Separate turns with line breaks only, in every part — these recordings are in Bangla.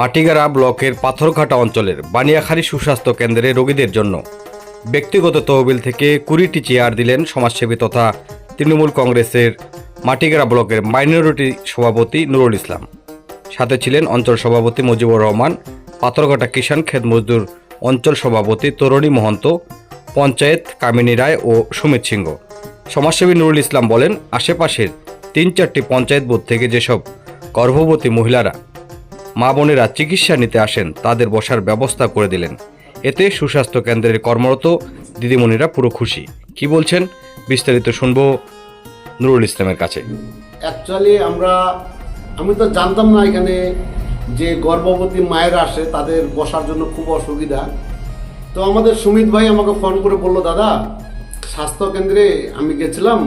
মাটিগাড়া ব্লকের পাথরঘাটা অঞ্চলের বানিয়াখালী সুস্বাস্থ্য কেন্দ্রে রোগীদের জন্য ব্যক্তিগত তহবিল থেকে কুড়িটি চেয়ার দিলেন সমাজসেবী তথা তৃণমূল কংগ্রেসের মাটিগাড়া ব্লকের মাইনরিটি সভাপতি নুরুল ইসলাম। সাথে ছিলেন অঞ্চল সভাপতি মুজিবুর রহমান, পাথরঘাটা কিষাণ খেত মজদুর অঞ্চল সভাপতি তরুণী মহন্ত, পঞ্চায়েত কামিনী রায় ও সুমিত সিংহ। সমাজসেবী নুরুল ইসলাম বলেন, আশেপাশের তিন চারটি পঞ্চায়েত বোর্ড থেকে যেসব গর্ভবতী মহিলারা মা বোনেরা চিকিৎসা নিতে আসেন, তাদের বসার ব্যবস্থা করে দিলেন। এতে সুস্বাস্থ্য কেন্দ্রের কর্মরত দিদিমণিরা পুরো খুশি। কি বলছেন? বিস্তারিত শুনব নুরুল ইসলামের কাছে।
অ্যাকচুয়ালি আমরা আমি তো জানতাম না এখানে যে গর্ভবতী মায়েরা আসে, তাদের বসার জন্য খুব অসুবিধা। তো আমাদের সুমিত ভাই আমাকে ফোন করে বলল, দাদা, স্বাস্থ্য কেন্দ্রে আমি গেছিলাম,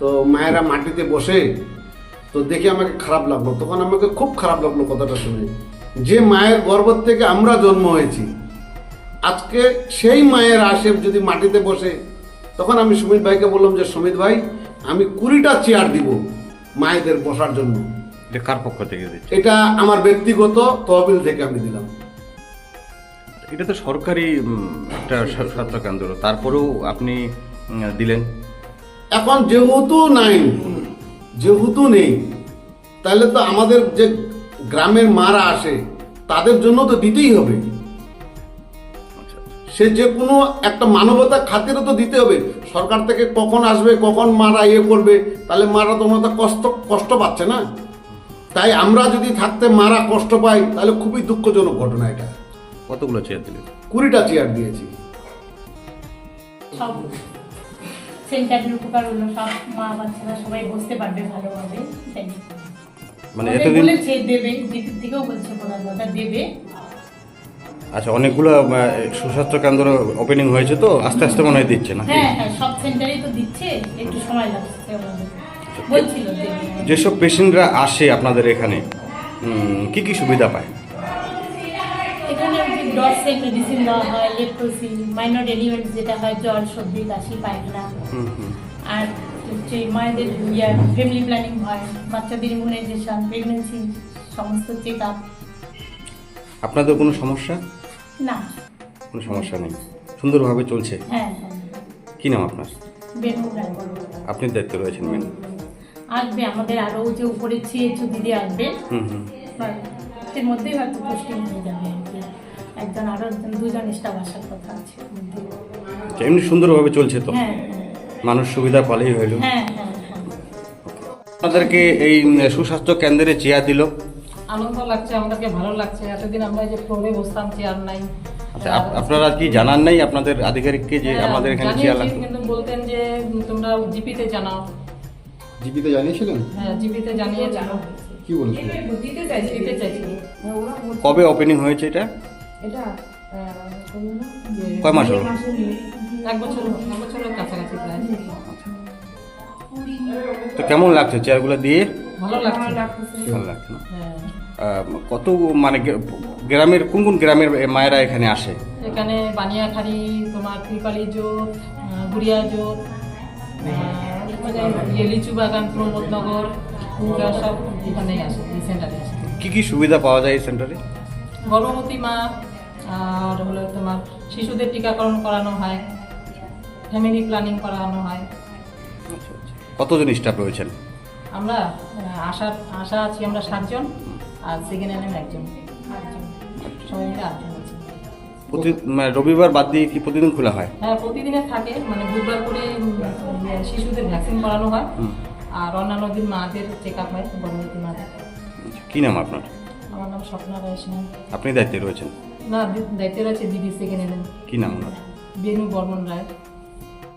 তো মায়েরা মাটিতে বসে তো দেখে আমাকে খারাপ লাগল। তখন আমাকে খুব খারাপ লাগল কথাটা শুনে। যে মায়ের গর্ভ থেকে আমরা জন্ম হয়েছি আজকে সেই মায়ের আসে যদি মাটিতে বসে তখন আমি সুমিত ভাইকে বললাম যে সুমিত ভাই আমি কুড়িটা চেয়ার দিব মায়েদের বসার জন্য।
এটা কার পক্ষ থেকে
এটা আমার ব্যক্তিগত তহবিল থেকে আমি দিলাম।
এটা তো সরকারি একটা স্বাস্থ্য কেন্দ্র। তারপরেও আপনি দিলেন?
এখন যেহেতু নাই যেহেতু নেই তাহলে তো আমাদের যে গ্রামের মারা আসে তাদের জন্য তো দিতেই হবে।
আচ্ছা
সে যে কোনো একটা মানবতা খাতিরও তো দিতে হবে। সরকার থেকে কখন আসবে কখন মারা ইয়ে করবে তাহলে মারা তোমার তো কষ্ট কষ্ট পাচ্ছে না। তাই আমরা যদি থাকতে মারা কষ্ট পাই তাহলে খুবই দুঃখজনক ঘটনা এটা।
কতগুলো চেয়ার দিলেন?
কুড়িটা চেয়ার দিয়েছি।
সব সেন্টারের উপকার হলো সব মা বাচ্চারা সবাই বসতে পারবে ভালোভাবে
মানে এতদিন
বলেছে দেবে দিদির দিকেও বলছে দেবে।
আচ্ছা অনেকগুলো সুস্বাস্থ্য কেন্দ্র ওপেনিং হয়েছে তো আস্তে আস্তে মনে হয় দিচ্ছে না
হ্যাঁ হ্যাঁ সব সেন্টারেই তো দিচ্ছে একটু সময় লাগছে আমাদের।
যেসব পেশেন্টরা আসে আপনাদের এখানে কি কি সুবিধা পায়?
ডসে মেডিসিন দেওয়া হয় লেপ্টোসি মাইনর এলিমেন্ট যেটা হয় জ্বর সর্দি কাশি পায়খানা। আর হচ্ছে মায়েদের ফ্যামিলি প্ল্যানিং হয় বাচ্চাদের ইমিউনাইজেশন প্রেগনেন্সি সমস্ত চেক আপ
আপনাদের কোনো সমস্যা?
না।
কোনো সমস্যা নেই। সুন্দরভাবে চলছে।
হ্যাঁ হ্যাঁ।
কি নাম আপনার? আপনি দায়িত্বে রয়েছেন মেন
আসবে আমাদের আরও যে উপরে ছিয়েছু দিদি আসবে।
হুম হুম।
এর মধ্যেই হয়তো পোস্টিং হয়ে যাবে। একজন আরও একজন দুজন স্টাফ আসার কথা আছে
এমনি সুন্দরভাবে চলছে তো?
হ্যাঁ হ্যাঁ।
মানুষ সুবিধা পালেই হইল।
হ্যাঁ হ্যাঁ
আপনাদেরকে এই সুস্বাস্থ্য কেন্দ্রে চেয়ার দিল।
আনন্দ লাগছে আমাদেরকে ভালো লাগছে। এতদিন আমরা এই যে ফ্লোরে বসতাম চেয়ার নাই।
আচ্ছা আপনারা কি জানান নাই আপনাদের আধিকারিককে যে আমাদের এখানে চেয়ার লাগবে?
কিন্তু বলতেন যে তোমরা জিপিতে জানাও।
জিপিতে জানিয়েছিলেন?
হ্যাঁ জিপিতে জানিয়ে জানো
কি
দিতে চাইছি। চাইছি
কবে ওপেনিং হয়েছে এটা?
এটা
কয় মাস হলো?
এক বছর এক বছরের কাছাকাছি প্রায়।
তো কেমন লাগছে চেয়ারগুলো দিয়ে?
ভালো লাগছে।
ভালো লাগছে। না?
হ্যাঁ।
কত মানে গ্রামের কোন কোন গ্রামের মায়েরা এখানে আসে?
এখানে বানিয়াখালী তোমার ত্রিপালি জোট গুড়িয়া জোট আহ, এখানে ইয়ে লিচু বাগান প্রমোদনগর সব এখানেই আসে এই সেন্টারে আসে।
কি কি সুবিধা পাওয়া যায় এই সেন্টারে
গর্ভবতী মা আর হলো তোমার শিশুদের টিকাকরণ করানো হয় ফ্যামিলি প্ল্যানিং করানো হয়।
কতজন স্টাফ রয়েছেন?
আমরা আশা আশা আছি আমরা সাতজন আর সেকেন্ড এন একজন। সবাই মিলে আটজন আছি।
প্রতি মানে রবিবার বাদ দিয়ে কি প্রতিদিন খোলা হয়?
হ্যাঁ প্রতিদিনে থাকে মানে বুধবার করে শিশুদের ভ্যাকসিন করানো হয়। আর অন্যান্য দিন মাদের চেক আপ হয় গর্ভবতী মাদের।
কি নাম আপনার?
স্বপ্না রয়েছে সিনহা।
আপনি দায়িত্বে রয়েছেন?
না দায়িত্বে রয়েছে দিদি সেকেন্ড এলেন
কি নাম ওনার?
বেনু বর্মন রায়।